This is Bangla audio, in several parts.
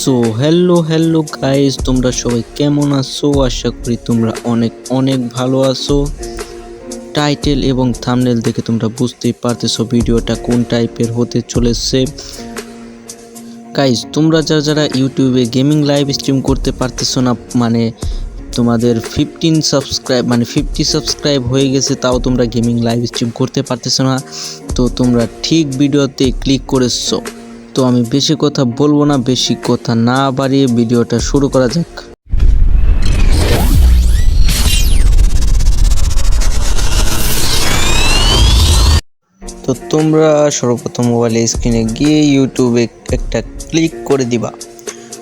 সো হ্যালো হ্যালো গাইস তোমরা সবাই কেমন আছো? আশা করি তোমরা অনেক অনেক ভালো আছো। টাইটেল এবং থাম্বনেল দেখে তোমরা বুঝতেই পারতেছো ভিডিওটা কোন টাইপের হতে চলেছে। গাইস তোমরা যারা যারা ইউটিউবে গেমিং লাইভ স্ট্রিম করতে পারতেছো না মানে তোমাদের ফিফটিন সাবস্ক্রাইব মানে ফিফটি সাবস্ক্রাইব হয়ে গেছে, তাও তোমরা গেমিং লাইভ স্ট্রিম করতে পারতেছো না। তো তোমরা ঠিক ভিডিওতে ক্লিক করেছ। তো আমি বেশি কথা বলব না, বেশি কথা না বাড়িয়ে ভিডিওটা শুরু করা যাক। তো তোমরা সর্বপ্রথম মোবাইলে স্ক্রিনে গিয়ে ইউটিউবে একটা ক্লিক করে দিবা।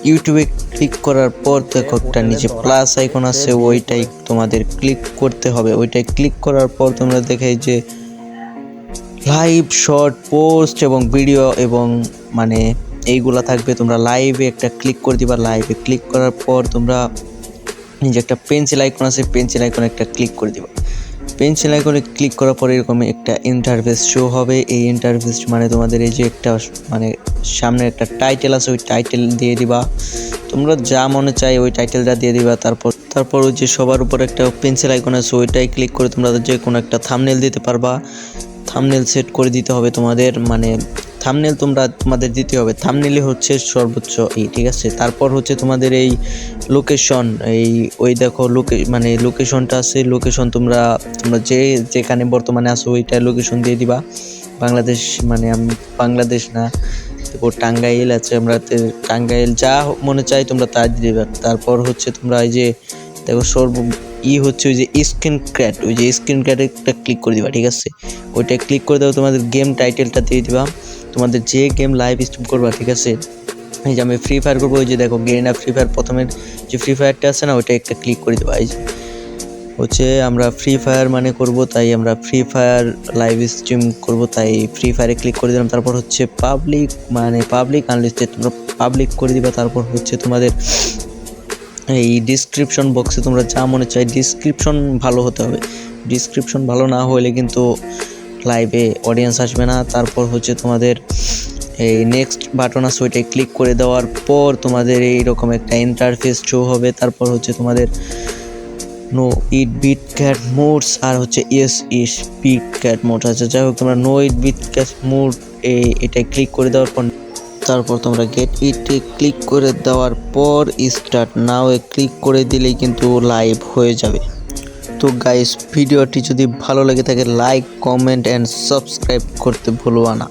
ইউটিউবে ক্লিক করার পর দেখো একটা নিচে প্লাস আইকন আছে, ওইটাই তোমাদের ক্লিক করতে হবে। ওইটাই ক্লিক করার পর তোমরা দেখে যে লাইভ শর্ট পোস্ট এবং ভিডিও এবং মানে এইগুলা থাকবে। তোমরা লাইভে একটা ক্লিক করে দিবা। লাইভে ক্লিক করার পর তোমরা নিজে একটা পেন্সিল আইকন আছে পেন্সিল আইকনে একটা ক্লিক করে দিবা। পেন্সিল আইকনে ক্লিক করার পর এরকম একটা ইন্টারফেস শো হবে। এই ইন্টারফেস মানে তোমাদের এই যে একটা মানে সামনে একটা টাইটেল আছে, ওই টাইটেল দিয়ে দিবা। তোমরা যা মনে চাই ওই টাইটেলটা দিয়ে দিবা। তারপর তারপর ওই যে সবার উপর একটা পেন্সিল আইকন আছে, ওইটাই ক্লিক করে তোমরা যে কোনো একটা থামনেল দিতে পারবা। থামনেল সেট করে দিতে হবে তোমাদের মানে থামনেল তোমরা তোমাদের দিতে হবে। থামনেলে হচ্ছে সর্বোচ্চ এই, ঠিক আছে? তারপর হচ্ছে তোমাদের এই লোকেশন এই, ওই দেখো লোকে মানে লোকেশনটা আছে লোকেশন তোমরা তোমরা যে, যেখানে বর্তমানে আছো ওইটা লোকেশন দিয়ে দিবা। বাংলাদেশ মানে আমি, বাংলাদেশ না, তারপর টাঙ্গাইল আছে আমরা টাঙ্গাইল যা মনে চাই তোমরা তা দিবা। তারপর হচ্ছে তোমরা এই যে, দেখো সর্ব ই হচ্ছে ওই যে স্ক্রিন ক্র্যাট ওই যে স্ক্রিন ক্র্যাটে একটা ক্লিক করে দিবা, ঠিক আছে? ওইটা ক্লিক করে দেবো তোমাদের গেম টাইটেলটা দিয়ে দিবা, তোমাদের যে গেম লাইভ স্ট্রিম করবা, ঠিক আছে? এই যে আমি ফ্রি ফায়ার করব, ওই যে দেখো গেরিনা ফ্রি ফায়ার প্রথমের যে ফ্রি ফায়ারটা আছে না, ওইটা একটা ক্লিক করে দেবা, এই যে। হচ্ছে আমরা ফ্রি ফায়ার মানে করব, তাই আমরা ফ্রি ফায়ার লাইভ স্ট্রিম করব, তাই ফ্রি ফায়ারে ক্লিক করে দিলাম। তারপর হচ্ছে পাবলিক মানে পাবলিক আনলিস্টেড তোমরা পাবলিক করে দিবা, তারপর হচ্ছে তোমাদের এই ডিসক্রিপশন বক্সে তোমরা যা মনে চাই ডিসক্রিপশন ভালো হতে হবে। ডিসক্রিপশন ভালো না হলে কিন্তু লাইভে অডিয়েন্স আসবে না। তারপর হচ্ছে তোমাদের এই নেক্সট বাটন আছে ওইটাই ক্লিক করে দেওয়ার পর তোমাদের এইরকম একটা ইন্টারফেস শো হবে। তারপর হচ্ছে তোমাদের no it beat cat mods আর হচ্ছে yes is beat cat mode আছে যাই হোক, তোমরা no it beat cat mode এটাই ক্লিক করে দেওয়ার পর তারপর তোমরা গেট ইটে ক্লিক করে দেওয়ার পর স্টার্ট নাও এ ক্লিক করে দিলেই কিন্তু লাইভ হয়ে যাবে। তো গাইস ভিডিওটি যদি ভালো লেগে থাকে লাইক কমেন্ট অ্যান্ড সাবস্ক্রাইব করতে ভুলবা না।